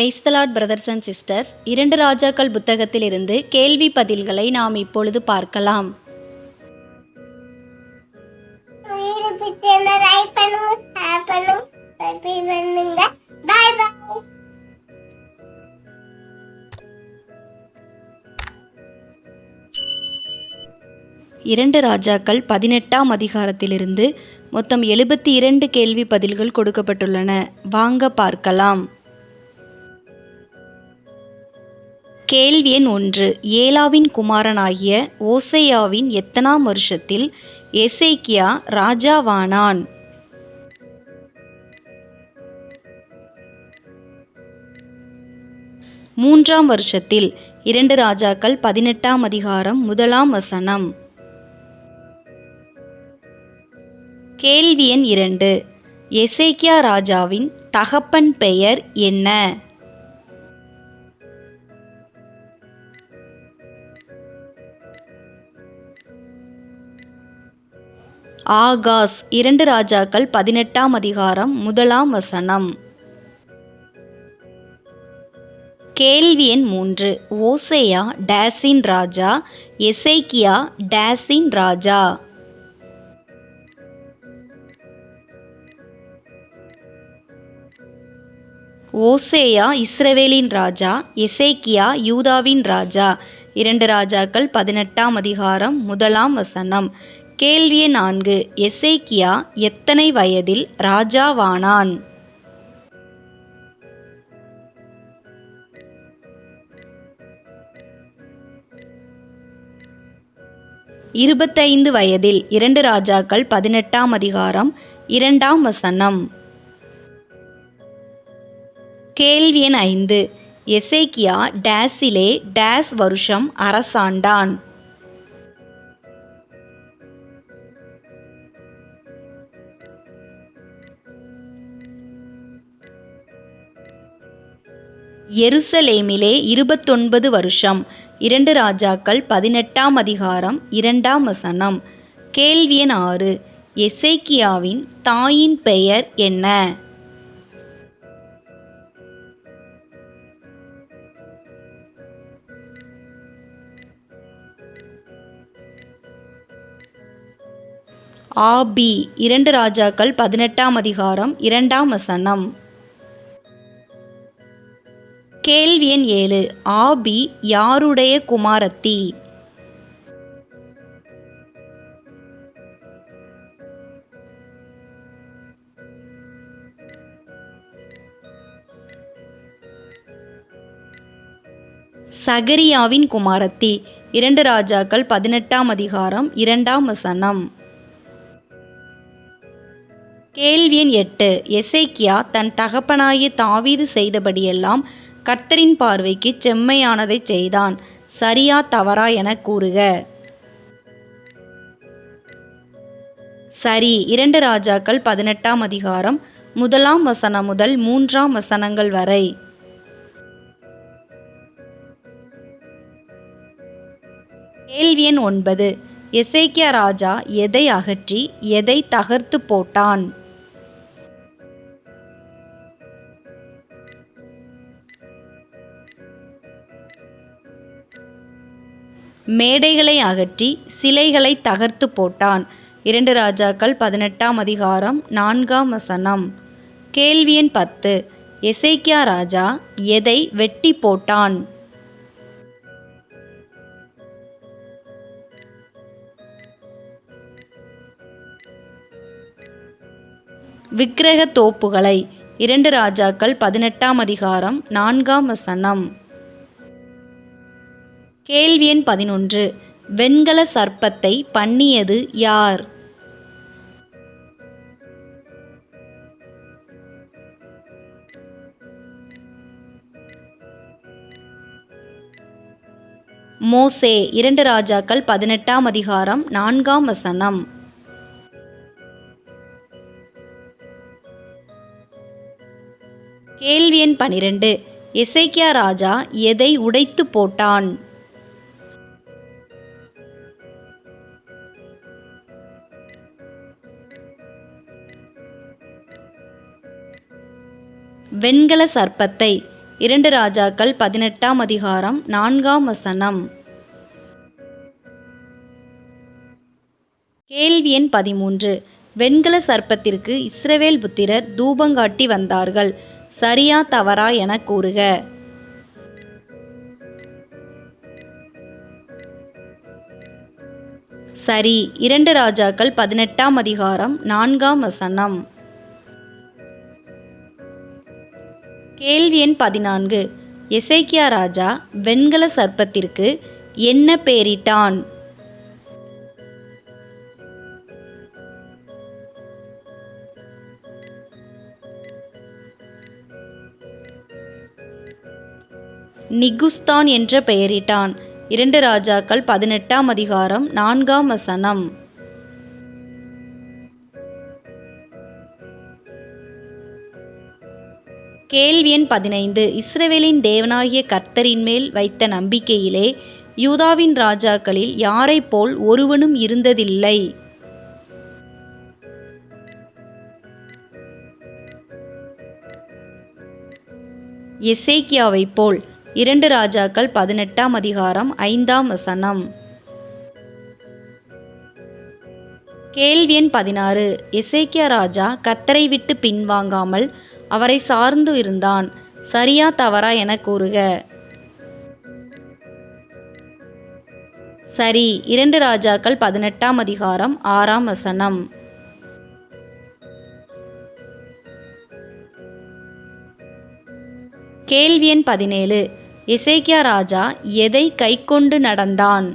Praise the Lord brothers and sisters இரண்டு ராஜாக்கள் புத்தகத்திலிருந்து கேள்வி பதில்களை நாம் இப்பொழுது பார்க்கலாம். இரண்டு ராஜாக்கள் பதினெட்டாம் அதிகாரத்திலிருந்து மொத்தம் எழுபத்தி இரண்டு கேள்வி பதில்கள் கொடுக்கப்பட்டுள்ளன. வாங்க பார்க்கலாம். கேள்வி எண் ஒன்று. ஏலாவின் குமாரனாகிய ஓசையாவின் எத்தனாம் வருஷத்தில் எசேக்கியா ராஜாவானான்? மூன்றாம் வருஷத்தில் இரண்டு ராஜாக்கள் பதினெட்டாம் அதிகாரம் முதலாம் வசனம். கேள்வி எண் இரண்டு. எசேக்கியா ராஜாவின் தகப்பன் பெயர் என்ன? ஆகாஸ் இரண்டு ராஜாக்கள் பதினெட்டாம் அதிகாரம் முதலாம் வசனம். கேள்வி எண் மூன்று. ஓசேயா டேசின் ராஜா எசேக்கியா டேசின் ராஜா. ஓசேயா இஸ்ரவேலின் ராஜா எசேக்கியா யூதாவின் ராஜா. இரண்டு ராஜாக்கள் பதினெட்டாம் அதிகாரம் முதலாம் வசனம். கேள்வி நான்கு. எசேக்கியா எத்தனை வயதில் ராஜாவானான்? இருபத்தைந்து வயதில் இரண்டு ராஜாக்கள் பதினெட்டாம் அதிகாரம் இரண்டாம் வசனம். கேள்வி எண் ஐந்து. எசேக்கியா டேஸிலே டேஸ் வருஷம் அரசாண்டான். எருசலேமிலே இருபத்தொன்பது வருஷம். இரண்டு ராஜாக்கள் பதினெட்டாம் அதிகாரம் இரண்டாம் வசனம். கேள்வியன் ஆறு. எசேக்கியாவின் தாயின் பெயர் என்ன? ஆபி. இரண்டு ராஜாக்கள் பதினெட்டாம் அதிகாரம் இரண்டாம் வசனம். கேள்வி எண் ஏழு. ஆபி யாருடைய குமாரத்தி? சகரியாவின் குமாரத்தி. இரண்டு ராஜாக்கள் பதினெட்டாம் அதிகாரம் இரண்டாம் வசனம். கேள்வி எண் எட்டு. எசேக்கியா தன் தகப்பனாயி தாவீது செய்தபடியெல்லாம் கர்த்தரின் பார்வைக்கு செம்மையானதைச் செய்தான். சரியா தவறா என கூறுக. சரி இரண்டு ராஜாக்கள் பதினெட்டாம் அதிகாரம் முதலாம் வசனம் முதல் மூன்றாம் வசனங்கள் வரை. கேள்வி எண் ஒன்பது. எசேக்கியா ராஜா எதை அகற்றி எதை தகர்த்து போட்டான்? மேடைகளை அகற்றி சிலைகளை தகர்த்து போட்டான். இரண்டு ராஜாக்கள் பதினெட்டாம் அதிகாரம் நான்காம் வசனம். கேள்வி எண் பத்து. எசேக்கியா ராஜா எதை வெட்டி போட்டான்? விக்கிரக தோப்புகளை இரண்டு ராஜாக்கள் பதினெட்டாம் அதிகாரம் நான்காம் வசனம். கேள்வி எண் பதினொன்று. வெண்கல சர்ப்பத்தை பண்ணியது யார்? மோசே இரண்டு ராஜாக்கள் பதினெட்டாம் அதிகாரம் நான்காம் வசனம். கேள்வி எண் பனிரெண்டு. எசேக்கியா ராஜா எதை உடைத்து போட்டான்? வெண்கல சர்ப்பத்தை. இரண்டு ராஜாக்கள் பதினெட்டாம் அதிகாரம் நான்காம் வசனம். கேள்வி எண் பதிமூன்று. வெண்கல சர்ப்பத்திற்கு இஸ்ரவேல் புத்திரர் தூபங்காட்டி வந்தார்கள். சரியா தவறா என கூறுக. சரி இரண்டு ராஜாக்கள் பதினெட்டாம் அதிகாரம் நான்காம் வசனம். கேள்வி எண் பதினான்கு. எசேக்கியா ராஜா வெண்கல சர்ப்பத்திற்கு என்ன பெயரிட்டான் நிகுஸ்தான் என்ற பெயரிட்டான். இரண்டு ராஜாக்கள் பதினெட்டாம் அதிகாரம் நான்காம் வசனம். கேள்வி எண் பதினைந்து. இஸ்ரவேலின் தேவனாகிய கர்த்தரின் மேல் வைத்த நம்பிக்கையிலே யூதாவின் ராஜாக்களில் யாரைப் போல் ஒருவனும் இருந்ததில்லை. எசேக்கியாவை போல் இரண்டு ராஜாக்கள் பதினெட்டாம் அதிகாரம் ஐந்தாம் வசனம். கேள்வி எண் பதினாறு. எசேக்கியா ராஜா கத்தரை விட்டு பின்வாங்காமல் அவரை சார்ந்து இருந்தான். சரியா தவறா என கூறுக. சரி இரண்டு ராஜாக்கள் பதினெட்டாம் அதிகாரம் ஆறாம் வசனம். கேள்வி எண் பதினேழு. இசைக்கியா ராஜா எதை கைக்கொண்டு நடந்தான்?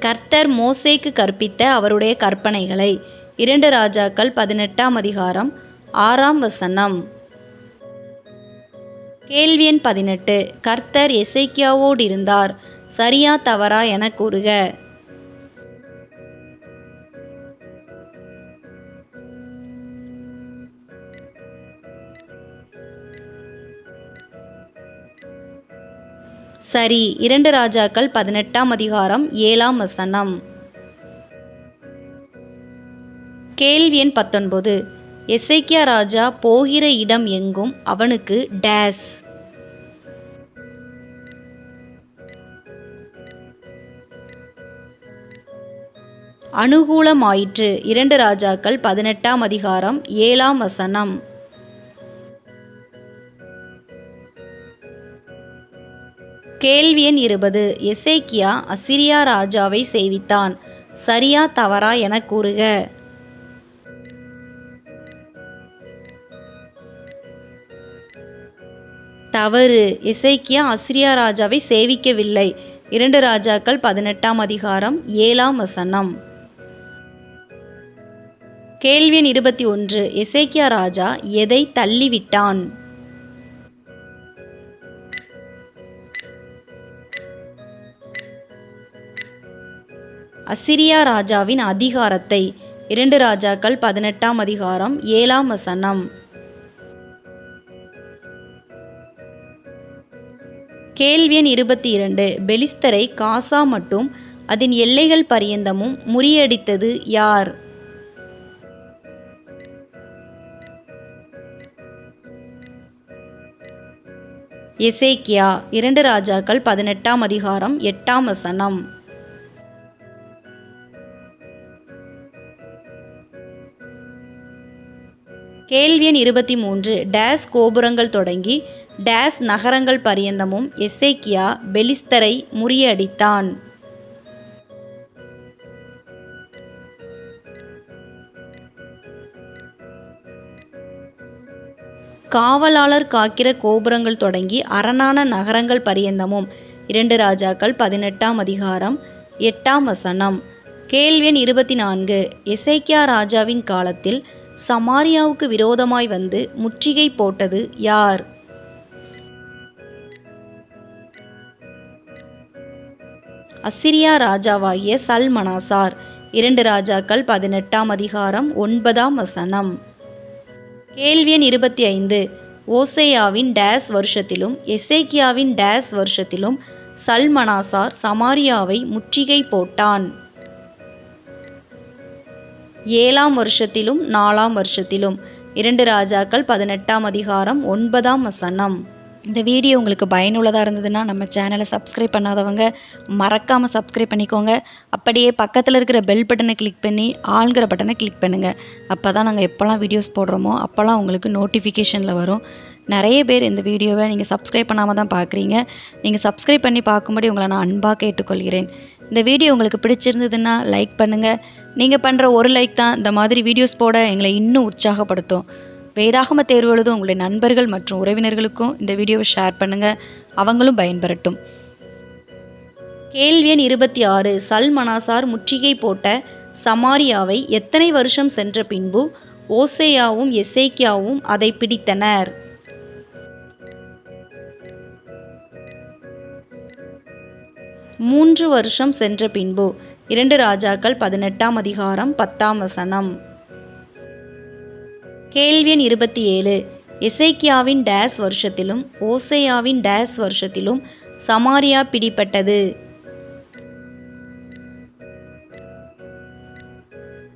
கர்த்தர் மோசேக்கு கற்பித்த அவருடைய கற்பனைகளை. இரண்டு ராஜாக்கள் பதினெட்டாம் அதிகாரம் ஆறாம் வசனம். கேள்வி எண் பதினெட்டு. கர்த்தர் எசைக்கியாவோடு இருந்தார். சரியா தவறா என கூறுக. சரி இரண்டு ராஜாக்கள் பதினெட்டாம் அதிகாரம் ஏழாம் வசனம். கேள்வி எண் பத்தொன்பது. எசைக்கியா ராஜா போகிற இடம் எங்கும்? அவனுக்கு டேஸ். அனுகூலமாயிற்று. இரண்டு ராஜாக்கள் பதினெட்டாம் அதிகாரம் ஏழாம் வசனம். கேள்வி எண் இருபது. எசேக்கியா அசிரியா ராஜாவை சேவித்தான். சரியா தவறா என கூறுக. தவறு. இசைக்கியா அசிரியா ராஜாவை சேவிக்கவில்லை. இரண்டு ராஜாக்கள் பதினெட்டாம் அதிகாரம் ஏழாம் வசனம். கேள்வி இருபத்தி ஒன்று. இசைக்கியா ராஜா எதை தள்ளிவிட்டான்? அசிரியா ராஜாவின் அதிகாரத்தை. இரண்டு ராஜாக்கள் பதினெட்டாம் அதிகாரம் ஏழாம் வசனம். கேள்வியன் இருபத்தி இரண்டு பெலிஸ்தரை காசா மட்டும் அதன் எல்லைகள் பரியந்தமும் முறியடித்தது யார்? எசேக்கியா இரண்டு ராஜாக்கள் பதினெட்டாம் அதிகாரம் எட்டாம் வசனம். கேள்வி எண் இருபத்தி மூன்று டேஸ் கோபுரங்கள் தொடங்கி டேஸ் நகரங்கள் பரியந்தமும் எசேக்கியா பெலிஸ்தரை முறியடித்தான். காவலாளர் காக்கிற கோபுரங்கள் தொடங்கி அரணான நகரங்கள் பரியந்தமும். இரண்டு ராஜாக்கள் பதினெட்டாம் அதிகாரம் எட்டாம் வசனம். கேள்வி எண் இருபத்தி நான்கு எசேக்கியா ராஜாவின் காலத்தில் சமாரியாவுக்கு விரோதமாய் வந்து முற்றுகை போட்டது யார்? அசிரியா ராஜாவாகிய சல்மனாசார். இரண்டு ராஜாக்கள் பதினெட்டாம் அதிகாரம் ஒன்பதாம் வசனம். கேள்வி எண் இருபத்தி ஐந்து ஓசேயாவின் டேஸ் வருஷத்திலும் எசேக்கியாவின் டேஸ் வருஷத்திலும் சல்மனாசார் சமாரியாவை முற்றுகை போட்டான். ஏழாம் வருஷத்திலும் நாலாம் வருஷத்திலும். இரண்டு ராஜாக்கள் பதினெட்டாம் அதிகாரம் ஒன்பதாம் வசனம். இந்த வீடியோ உங்களுக்கு பயனுள்ளதாக இருந்ததுன்னா நம்ம சேனலை சப்ஸ்கிரைப் பண்ணாதவங்க மறக்காமல் சப்ஸ்கிரைப் பண்ணிக்கோங்க. அப்படியே பக்கத்தில் இருக்கிற பெல் பட்டனை கிளிக் பண்ணி ஆளுங்கிற பட்டனை கிளிக் பண்ணுங்கள் அப்போ தான் நாங்கள் எப்போல்லாம் வீடியோஸ் போடுறோமோ அப்போல்லாம் உங்களுக்கு நோட்டிஃபிகேஷனில் வரும். நிறைய பேர் இந்த வீடியோவை நீங்கள் சப்ஸ்கிரைப் பண்ணாமல் தான் பார்க்குறீங்க நீங்கள் சப்ஸ்கிரைப் பண்ணி பார்க்கும்படி உங்களை நான் அன்பாக கேட்டுக்கொள்கிறேன். இந்த வீடியோ உங்களுக்கு பிடிச்சிருந்ததுன்னா லைக் பண்ணுங்கள் நீங்கள் பண்ணுற ஒரு லைக் தான் இந்த மாதிரி வீடியோஸ் போட எங்களை இன்னும் உற்சாகப்படுத்தும். வேதாகம தேர்வு எழுதும் உங்களுடைய நண்பர்கள் மற்றும் உறவினர்களுக்கும் இந்த வீடியோவை ஷேர் பண்ணுங்கள் அவங்களும் பயன்பெறட்டும். கேள்வி எண் இருபத்தி ஆறு. சல்மனாசார் முற்றுகை போட்ட சமாரியாவை எத்தனை வருஷம் சென்ற பின்பு ஓசேயாவும் எசேக்கியாவும் அதை பிடித்தனர்? மூன்று வருஷம் சென்ற பின்பு இரண்டு ராஜாக்கள் பதினெட்டாம் அதிகாரம் பத்தாம் வசனம். கேள்வி எண் இருபத்தி ஏழு. எசைக்கியாவின் டேஸ் வருஷத்திலும் ஓசையாவின் டேஸ் வருஷத்திலும் சமாரியா பிடிப்பட்டது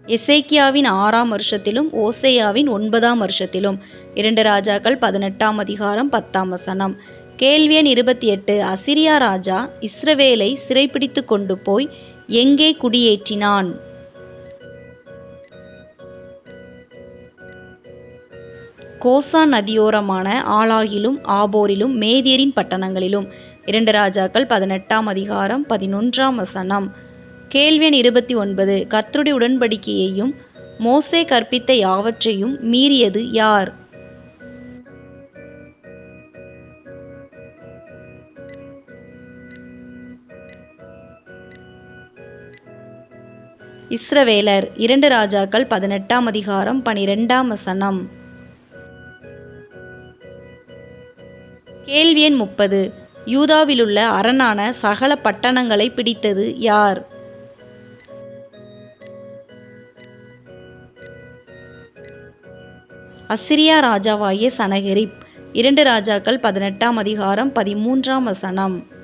எசேக்கியாவின் ஆறாம் வருஷத்திலும் ஓசேயாவின் ஒன்பதாம் வருஷத்திலும் இரண்டு ராஜாக்கள் பதினெட்டாம் அதிகாரம் பத்தாம் வசனம். கேள்வி எண் இருபத்தி எட்டு. அசிரியா ராஜா இஸ்ரவேலை சிறைப்பிடித்து கொண்டு போய் எங்கே குடியேற்றினான்? கோசா நதியோரமான ஆலாகிலும் ஆபோரிலும் மேதியரின் பட்டணங்களிலும். இரண்டு ராஜாக்கள் பதினெட்டாம் அதிகாரம் பதினொன்றாம் வசனம். கேள்வியன் இருபத்தி ஒன்பது. கர்த்தருடைய உடன்படிக்கையையும் மோசே கற்பித்த யாவற்றையும் மீறியது யார்? இஸ்ரவேலர் இரண்டு ராஜாக்கள் பதினெட்டாம் அதிகாரம் பனிரெண்டாம் வசனம். கேள்வி எண் முப்பது. யூதாவிலுள்ள அரணான சகல பட்டணங்களை பிடித்தது யார்? அசிரியா ராஜாவாகிய சனகெரிப். இரண்டு ராஜாக்கள் பதினெட்டாம் அதிகாரம் பதிமூன்றாம் வசனம்.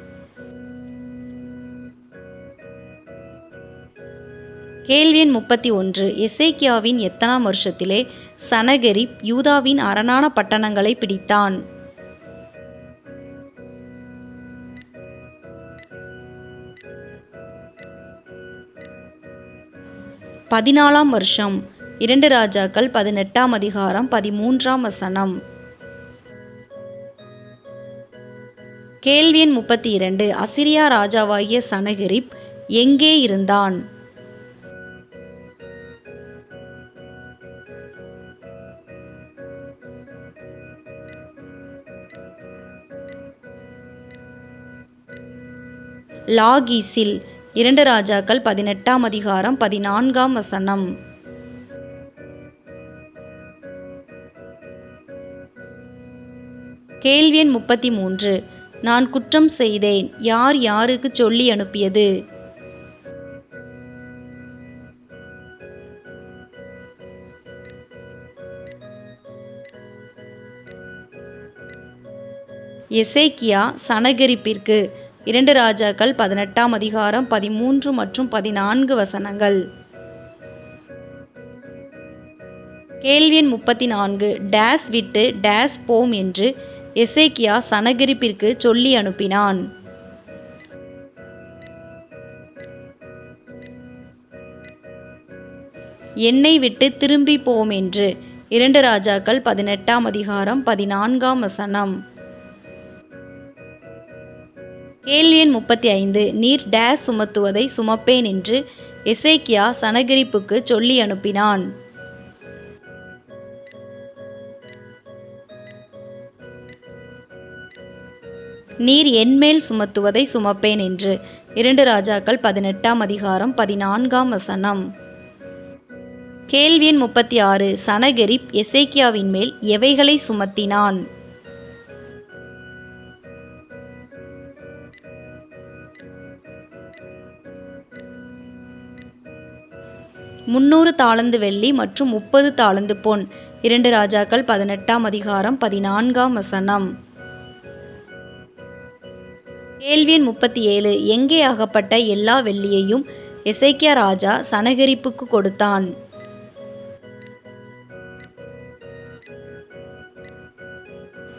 கேள்வியன் முப்பத்தி ஒன்று. எசேக்கியாவின் எத்தனாம் வருஷத்திலே சனகரிப் யூதாவின் அரணான பட்டணங்களை பிடித்தான். பதினாலாம் வருஷம். இரண்டு ராஜாக்கள் பதினெட்டாம் அதிகாரம் பதிமூன்றாம் வசனம். கேள்வியன் முப்பத்தி இரண்டு. அசிரியா ராஜாவாகிய சனகிரிப் எங்கே இருந்தான்? லாகீஸில் இரண்டு ராஜாக்கள் பதினெட்டாம் அதிகாரம் பதினான்காம் வசனம். கேள்வி எண் முப்பத்தி மூன்று நான் குற்றம் செய்தேன். யார் யாருக்கு சொல்லி அனுப்பியது? எசேக்கியா சனகரிப்பிற்கு இரண்டு ராஜாக்கள் பதினெட்டாம் அதிகாரம் பதிமூன்று மற்றும் பதினான்கு வசனங்கள். கேள்வி எண் முப்பத்தி நான்கு டேஸ் விட்டு டேஸ் போம் என்று எசேக்கியா சனகிரிப்பிற்கு சொல்லி அனுப்பினான். என்னை விட்டு திரும்பி போம் என்று இரண்டு ராஜாக்கள் பதினெட்டாம் அதிகாரம் பதினான்காம் வசனம். கேள்வி எண் முப்பத்தி ஐந்து நீர் டேஸ் சுமத்துவதை சுமப்பேன் என்று எசேக்கியா சனகிரிப்புக்கு சொல்லி அனுப்பினான். நீர் என்மேல் சுமத்துவதை சுமப்பேன் என்று இரண்டு ராஜாக்கள் பதினெட்டாம் அதிகாரம் பதினான்காம் வசனம். கேள்வி எண் முப்பத்தி ஆறு. சனகரிப் எசேக்கியாவின் மேல் எவைகளை சுமத்தினான்? முன்னூறு தாளந்து வெள்ளி மற்றும் முப்பது தாளந்து பொன். இரண்டு ராஜாக்கள் பதினெட்டாம் அதிகாரம் பதினான்காம் வசனம். கேள்வியின் முப்பத்தி ஏழு எங்கே அகப்பட்ட எல்லா வெள்ளியையும் எசைக்கியா ராஜா சனகரிப்புக்கு கொடுத்தான்.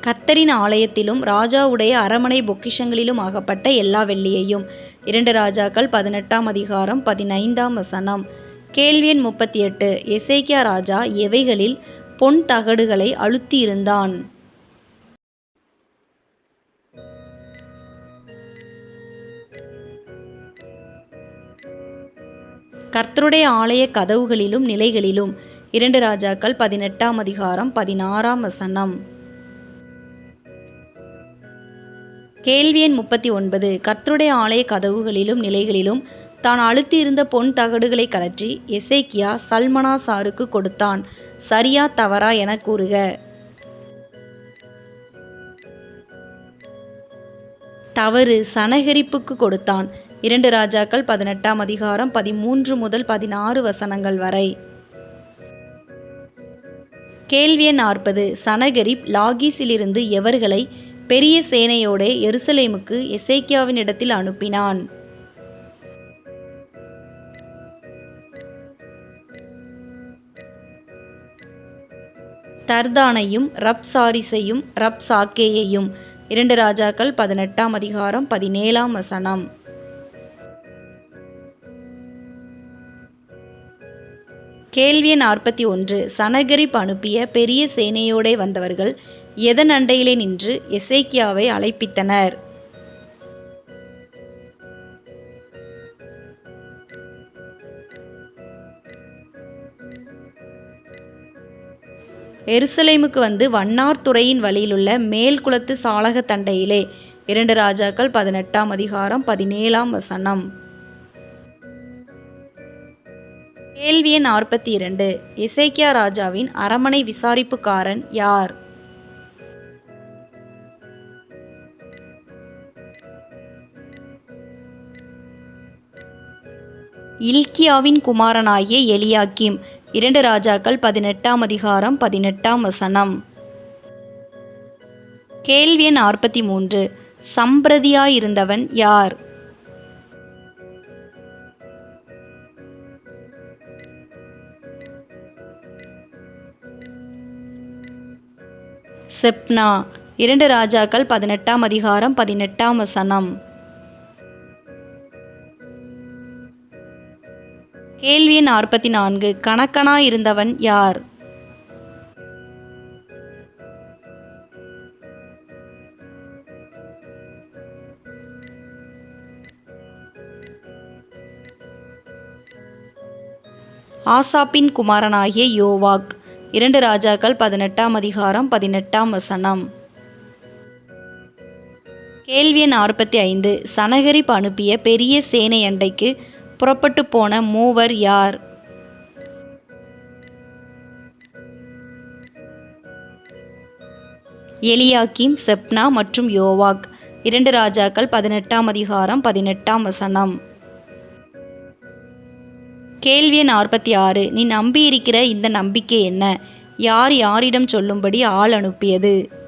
கர்த்தரின் ஆலயத்திலும் ராஜாவுடைய அரமனை பொக்கிஷங்களிலும் ஆகப்பட்ட எல்லா வெள்ளியையும். இரண்டு ராஜாக்கள் பதினெட்டாம் அதிகாரம் பதினைந்தாம் வசனம். கேள்வி எண் முப்பத்தி எட்டு. எசேக்கியா ராஜா எவைகளில் பொன் தகடுகளை அழுத்தியிருந்தான்? கர்த்தருடைய ஆலய கதவுகளிலும் நிலைகளிலும் இரண்டு ராஜாக்கள் பதினெட்டாம் அதிகாரம் பதினாறாம் வசனம். கேள்வி எண் முப்பத்தி ஒன்பது. கர்த்தருடைய ஆலய கதவுகளிலும் நிலைகளிலும் தான் அழுத்தியிருந்த பொன் தகடுகளை கலற்றி எசேக்கியா சல்மனாசாருக்கு கொடுத்தான். சரியா தவறா என கூறுக. தவறு சனகரிப்புக்கு கொடுத்தான். இரண்டு ராஜாக்கள் பதினெட்டாம் அதிகாரம் பதிமூன்று முதல் பதினாறு வசனங்கள் வரை. கேள்வி எண் நாற்பது. சனகரிப் லாகீஸிலிருந்து எவர்களை பெரிய சேனையோடே எருசலேமுக்கு எசேக்கியாவின் இடத்தில் அனுப்பினான்? தர்தானையும் ரப்சாரிஸையும் ரப்சாக்கேயையும் இரண்டு ராஜாக்கள் பதினெட்டாம் அதிகாரம் பதினேழாம் வசனம். கேள்வி நாற்பத்தி ஒன்று. சனகரிப் அனுப்பிய பெரிய சேனையோடே வந்தவர்கள் எதன் அண்டையிலே நின்று எசேக்கியாவை அழைப்பித்தனர்? எருசலேமுக்கு வந்து வண்ணார்துறையின் வழியிலுள்ள மேல்குளத்து சாளக தண்டையிலே. இரண்டு ராஜாக்கள் பதினெட்டாம் அதிகாரம் பதினேழாம் வசனம். கேள்வி எண் நாற்பத்தி இரண்டு இசைக்கியா ராஜாவின் அரமனை விசாரிப்புக்காரன் யார்? இல்கியாவின் குமாரனாகிய எலியாக்கிம். இரண்டு ராஜாக்கள் பதினெட்டாம் அதிகாரம் பதினெட்டாம் வசனம். கேள்வி எண் நாற்பத்தி மூன்று. சம்பிரதியாயிருந்தவன் யார்? செப்னா. இரண்டு ராஜாக்கள் பதினெட்டாம் அதிகாரம் பதினெட்டாம் வசனம். கேள்வி நாற்பத்தி நான்கு கணக்கனாயிருந்தவன் யார்? ஆசாப்பின் குமாரனாகிய யோவாக். இரண்டு ராஜாக்கள் பதினெட்டாம் அதிகாரம் பதினெட்டாம் வசனம். கேள்வி நாற்பத்தி ஐந்து சனகரிப் அனுப்பிய பெரிய சேனை அண்டைக்கு புறப்பட்டு போன மூவர் யார்? எலியாக்கிம் செப்னா மற்றும் யோவாக். இரண்டு ராஜாக்கள் பதினெட்டாம் அதிகாரம் பதினெட்டாம் வசனம். கேள்வி நாற்பத்தி ஆறு. நீ நம்பியிருக்கிற இந்த நம்பிக்கை என்ன? யார் யாரிடம் சொல்லும்படி ஆள் அனுப்பியது?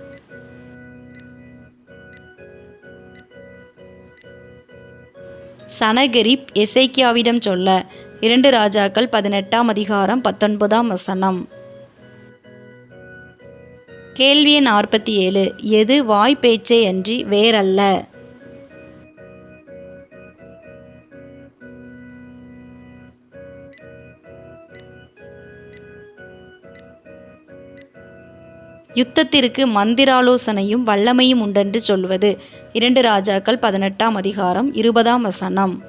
சனகரிப் எசேக்கியாவிடம் சொல்ல இரண்டு ராஜாக்கள் பதினெட்டாம் அதிகாரம் பத்தொன்பதாம் வசனம். கேள்வி நாற்பத்தி ஏழு எது வாய் பேச்சே அன்றி வேறல்ல? யுத்தத்திற்கு மந்திராலோசனையும் வல்லமையும் உண்டென்று சொல்வது இரண்டு ராஜாக்கள் பதினெட்டாம் அதிகாரம் இருபதாம் வசனம்.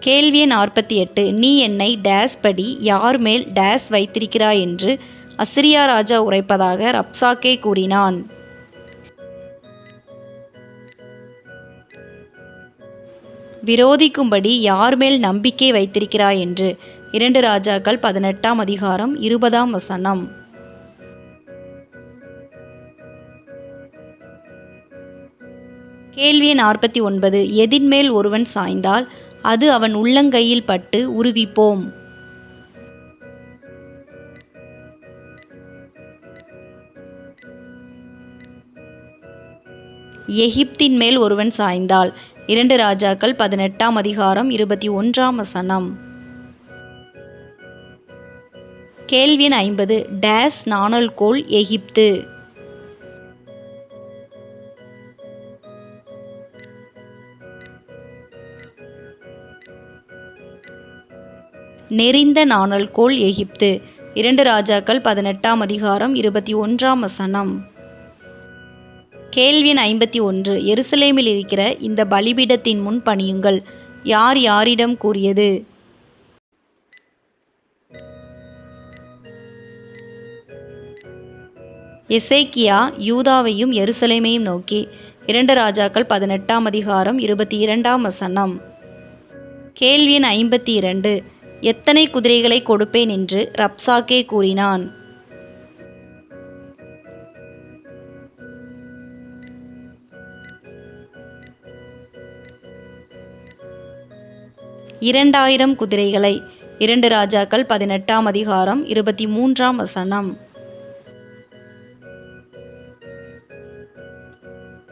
கேள்வி நாற்பத்தி எட்டு நீ என்னை டேஸ் படி யார் மேல் டேஸ் வைத்திருக்கிறாய் என்று அசிரியா ராஜா உரைப்பதாக ரப்சாக்கே கூறினான். விரோதிக்கும்படி யார் மேல் நம்பிக்கை வைத்திருக்கிறாய் என்று இரண்டு ராஜாக்கள் பதினெட்டாம் அதிகாரம் இருபதாம் வசனம். கேள்வி நாற்பத்தி ஒன்பது எதின்மேல் ஒருவன் சாய்ந்தால் அது அவன் உள்ளங்கையில் பட்டு உருவிப்போம். எகிப்தின் மேல் ஒருவன் சாய்ந்தால் இரண்டு ராஜாக்கள் பதினெட்டாம் அதிகாரம் இருபத்தி ஒன்றாம் வசனம். கேள்வியின் ஐம்பது டேஸ் நாணல் கோல் எகிப்து. நெறிந்த நாணல் கோல் எகிப்து. இரண்டு ராஜாக்கள் பதினெட்டாம் அதிகாரம் இருபத்தி ஒன்றாம் வசனம். கேள்வி ஐம்பத்தி ஒன்று. எருசலேமில் இருக்கிற இந்த பலிபீடத்தின் முன் பணியுங்கள். யார் யாரிடம் கூறியது? எசேக்கியா யூதாவையும் எருசலேமையும் நோக்கி இரண்டு ராஜாக்கள் பதினெட்டாம் அதிகாரம் இருபத்தி இரண்டாம் வசனம். கேள்வியின் ஐம்பத்தி இரண்டு. எத்தனை குதிரைகளை கொடுப்பேன் என்று ரப்சாக்கே கூறினான். இரண்டாயிரம் குதிரைகளை இரண்டு ராஜாக்கள் பதினெட்டாம் அதிகாரம் இருபத்தி மூன்றாம் வசனம்.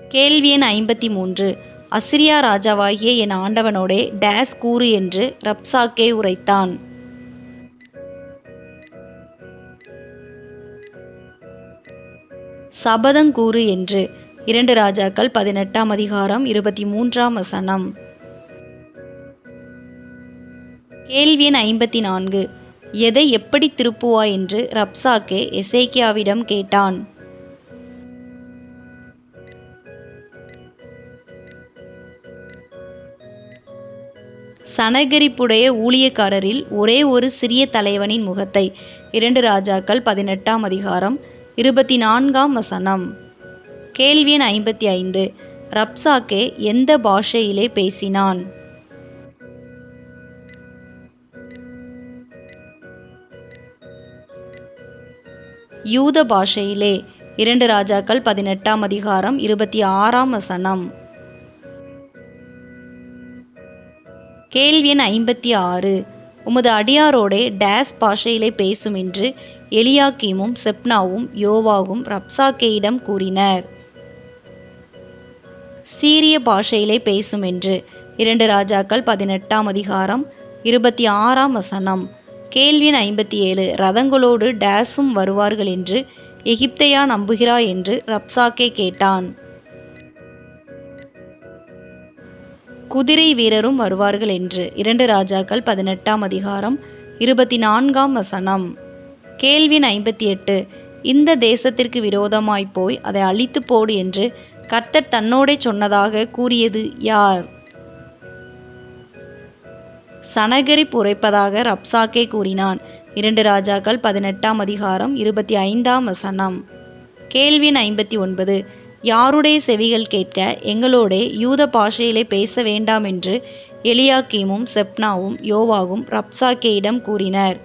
கேள்வி எண் ஐம்பத்தி மூன்று அசிரியா ராஜாவாகிய என் ஆண்டவனோடே டேஸ் கூறு என்று ரப்சாக்கே உரைத்தான். சபதங்கூறு என்று இரண்டு ராஜாக்கள் பதினெட்டாம் அதிகாரம் இருபத்தி மூன்றாம் வசனம். கேள்வி எண் ஐம்பத்தி நான்கு. எதை எப்படி திருப்புவாய் என்று ரப்சாக்கே எசேக்கியாவிடம் கேட்டான். சனகரிப்புடைய ஊழியக்காரரில் ஒரே ஒரு சிறிய தலைவனின் முகத்தை. இரண்டு ராஜாக்கள் பதினெட்டாம் அதிகாரம் இருபத்தி நான்காம் வசனம். கேள்வி எண் ஐம்பத்தி ஐந்து. ரப்சாக்கே எந்த பாஷையிலே பேசினான்? யூத பாஷையிலே. இரண்டு ராஜாக்கள் பதினெட்டாம் அதிகாரம் இருபத்தி ஆறாம் வசனம். கேள்வி எண் ஐம்பத்தி ஆறு. உமது அடியாரோடே டேஸ் பாஷையிலே பேசும் என்று எலியாக்கீமும் செப்னாவும் யோவாவும் ரப்சாக்கேயிடம் கூறினர். சீரிய பாஷையிலே பேசும் என்று. இரண்டு ராஜாக்கள் பதினெட்டாம் அதிகாரம் இருபத்தி ஆறாம் வசனம். கேள்வின் ஐம்பத்தி ஏழு. ரதங்களோடு டேஸும் வருவார்கள் என்று எகிப்தையா நம்புகிறாய் என்று ரப்சாக்கே கேட்டான். குதிரை வீரரும் வருவார்கள் என்று. இரண்டு ராஜாக்கள் பதினெட்டாம் அதிகாரம் இருபத்தி நான்காம் வசனம். கேள்வின் ஐம்பத்தி எட்டு இந்த தேசத்திற்கு விரோதமாய் போய் அதை அழித்து போடு என்று கர்த்தர் தன்னோடே சொன்னதாக கூறியது யார்? சனகரி புரைப்பதாக ரப்சாக்கே கூறினான். இரண்டு ராஜாக்கள் பதினெட்டாம் அதிகாரம் இருபத்தி ஐந்தாம் வசனம். கேள்வின் ஐம்பத்தி ஒன்பது யாருடைய செவிகள் கேட்க எங்களோடே யூத பாஷையிலே பேச வேண்டாம் என்று எலியாக்கீமும் செப்னாவும் யோவாவும் ரப்சாக்கேயிடம் கூறினர்.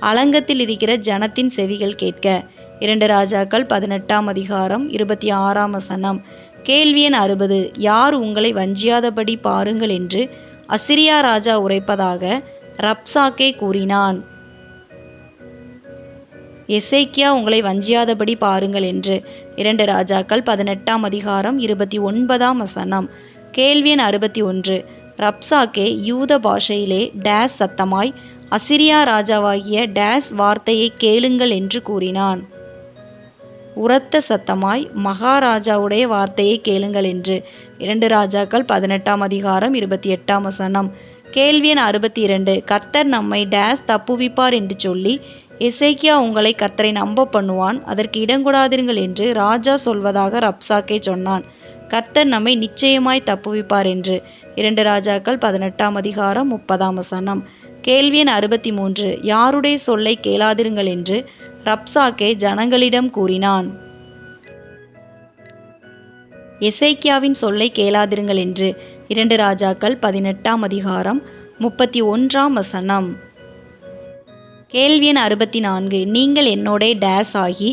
அலங்கத்தில் இருக்கிற ஜனத்தின் செவிகள் கேட்க இரண்டு ராஜாக்கள் பதினெட்டாம் அதிகாரம் இருபத்தி ஆறாம் வசனம். கேள்வி எண் அறுபது யார் உங்களை வஞ்சியாதபடி பாருங்கள் என்று அசிரியா ராஜா உரைப்பதாக ரப்சாக்கே கூறினான். எசேக்கியா உங்களை வஞ்சியாதபடி பாருங்கள் என்று இரண்டு ராஜாக்கள் பதினெட்டாம் அதிகாரம் இருபத்தி ஒன்பதாம் வசனம். கேள்வி எண் அறுபத்தி ஒன்று. ரப்சாக்கே யூத பாஷையிலே டேஸ் சத்தமாய் அசிரியா ராஜாவாகிய டேஸ் வார்த்தையை கேளுங்கள் என்று கூறினான். உரத்த சத்தமாய் மகாராஜாவுடைய வார்த்தையை கேளுங்கள் என்று. இரண்டு ராஜாக்கள் பதினெட்டாம் அதிகாரம் இருபத்தி எட்டாம் வசனம். கேள்வி எண் அறுபத்தி இரண்டு. கர்த்தர் நம்மை டேஸ் தப்புவிப்பார் என்று சொல்லி எசேக்கியா உங்களை கர்த்தரை நம்ப பண்ணுவான் அதற்கு இடங்கொடாதிருங்கள் என்று ராஜா சொல்வதாக ரப்சாக்கே சொன்னான். கர்த்தர் நம்மை நிச்சயமாய் தப்புவிப்பார் என்று. இரண்டு ராஜாக்கள் பதினெட்டாம் அதிகாரம் முப்பதாம் வசனம். கேள்வி எண் அறுபத்தி மூன்று யாருடைய சொல்லை கேளாதிருங்கள் என்று ரப்சாக்கே ஜனங்களிடம் கூறினான். எசைக்கியாவின் சொல்லை கேளாதிருங்கள் என்று இரண்டு ராஜாக்கள் பதினெட்டாம் அதிகாரம் முப்பத்தி ஒன்றாம் வசனம். கேள்வி எண் அறுபத்தி நான்கு நீங்கள் என்னோட டேஸ் ஆகி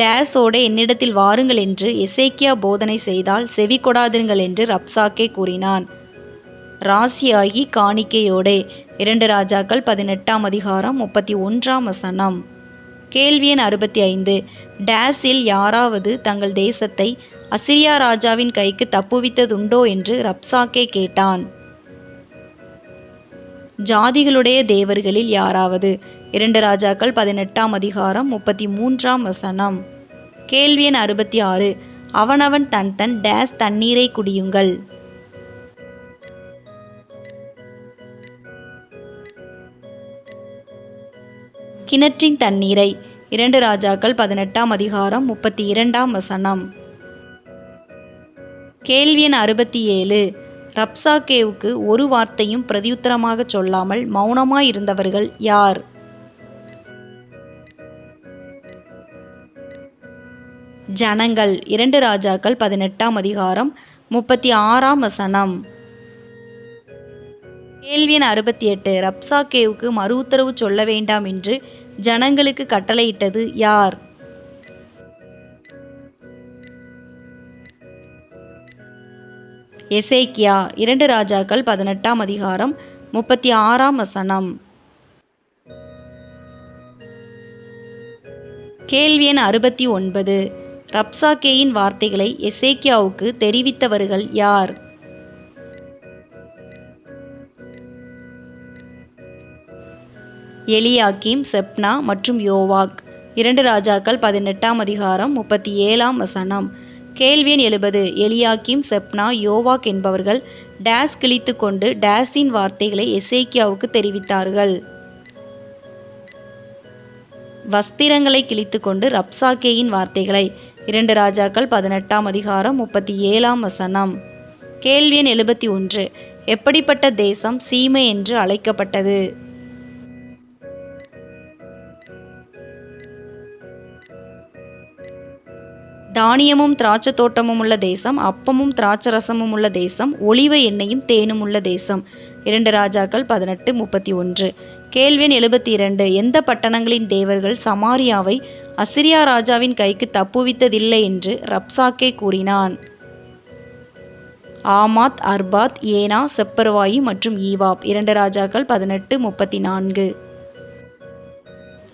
டேஸோடே என்னிடத்தில் வாருங்கள் என்று எசேக்கியா போதனை செய்தால் செவி கொடாதிருங்கள் என்று ரப்சாக்கே கூறினான். ராசியாகி காணிக்கையோடே இரண்டு ராஜாக்கள் பதினெட்டாம் அதிகாரம் முப்பத்தி ஒன்றாம் வசனம். கேள்வி எண் அறுபத்தி ஐந்து டேஸில் யாராவது தங்கள் தேசத்தை அசிரியா ராஜாவின் கைக்கு தப்புவித்ததுண்டோ என்று ரப்சாக்கே கேட்டான். ஜாதிகளுடைய தேவர்களில் யாராவது? இரண்டு ராஜாக்கள் பதினெட்டாம் அதிகாரம் முப்பத்தி மூன்றாம் வசனம். கேள்வி எண் அறுபத்தி ஆறு அவனவன் தன் தன் டேஸ் தண்ணீரை குடியுங்கள். கிணற்றின் தண்ணீரை. இரண்டு ராஜாக்கள் பதினெட்டாம் அதிகாரம் முப்பத்தி இரண்டாம் வசனம். கேள்வி எண் அறுபத்தி ஏழு. ரப்சாக்கேவுக்கு ஒரு வார்த்தையும் பிரதியுத்தரமாக சொல்லாமல் மௌனமாயிருந்தவர்கள் யார்? ஜனங்கள். இரண்டு ராஜாக்கள் பதினெட்டாம் அதிகாரம் முப்பத்தி ஆறாம் வசனம். கேள்வி எண் அறுபத்தி எட்டு ரப்சாக்கேவுக்கு மறு உத்தரவு சொல்ல வேண்டாம் என்று ஜனங்களுக்கு கட்டளையிட்டது யார்? எசேக்கியா இரண்டு ராஜாக்கள் பதினெட்டாம் அதிகாரம் முப்பத்தி ஆறாம் வசனம். கேள்வி எண் அறுபத்தி ஒன்பது. ரப்சாக்கேயின் வார்த்தைகளை எசேக்கியாவுக்கு தெரிவித்தவர்கள் யார்? எலியாக்கீம் செப்னா மற்றும் யோவாக். இரண்டு ராஜாக்கள் பதினெட்டாம் அதிகாரம் முப்பத்தி ஏழாம் வசனம். கேள்வி எண் எழுபது. எலியாக்கிம் செப்னா யோவாக் என்பவர்கள் டேஸ் கிழித்து கொண்டு டேஸின் வார்த்தைகளை எசேக்கியாவுக்கு தெரிவித்தார்கள். வஸ்திரங்களை கிழித்து கொண்டு ரப்சாக்கேயின் வார்த்தைகளை இரண்டு ராஜாக்கள் பதினெட்டாம் அதிகாரம் முப்பத்தி ஏழாம் வசனம். கேள்வி எண் எழுபத்தி ஒன்று. எப்படிப்பட்ட தேசம் சீமை என்று அழைக்கப்பட்டது? தானியமும் திராட்சை தோட்டமும் உள்ள தேசம் அப்பமும் திராட்சரசமும் உள்ள தேசம் ஒளிவ எண்ணெயும் தேனும் உள்ள தேசம். இரண்டு ராஜாக்கள் பதினெட்டு முப்பத்தி ஒன்று. கேள்வி எழுபத்தி இரண்டு. எந்த பட்டணங்களின் தேவர்கள் சமாரியாவை அசிரியா ராஜாவின் கைக்கு தப்புவித்ததில்லை என்று ரப்சாக்கே கூறினான். ஆமாத் அர்பாத் ஏனா செப்பர்வாயி மற்றும் ஈவாப். இரண்டு ராஜாக்கள் பதினெட்டு முப்பத்தி நான்கு.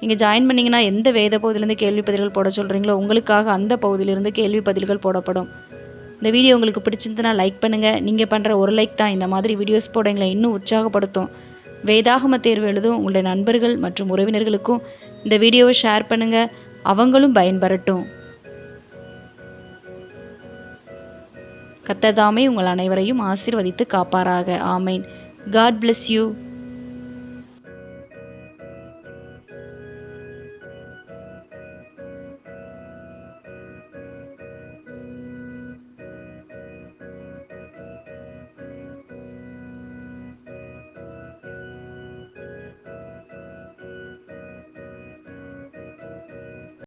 நீங்கள் ஜாயின் பண்ணிங்கன்னா எந்த வேத பகுதியிலேருந்து கேள்வி பதில்கள் போட சொல்கிறீங்களோ உங்களுக்காக அந்த பகுதியிலிருந்து கேள்வி பதில்கள் போடப்படும். இந்த வீடியோ உங்களுக்கு பிடிச்சிருந்துன்னா லைக் பண்ணுங்கள் நீங்கள் பண்ணுற ஒரு லைக் தான் இந்த மாதிரி வீடியோஸ் போட எங்களை இன்னும் உற்சாகப்படுத்தும். வேதாகம தேர்வு எழுதும் உங்களுடைய நண்பர்கள் மற்றும் உறவினர்களுக்கும் இந்த வீடியோவை ஷேர் பண்ணுங்கள் அவங்களும் பயன்பெறட்டும். கத்ததாமே உங்கள் அனைவரையும் ஆசிர்வதித்து காப்பாராக. ஆமேன். God bless you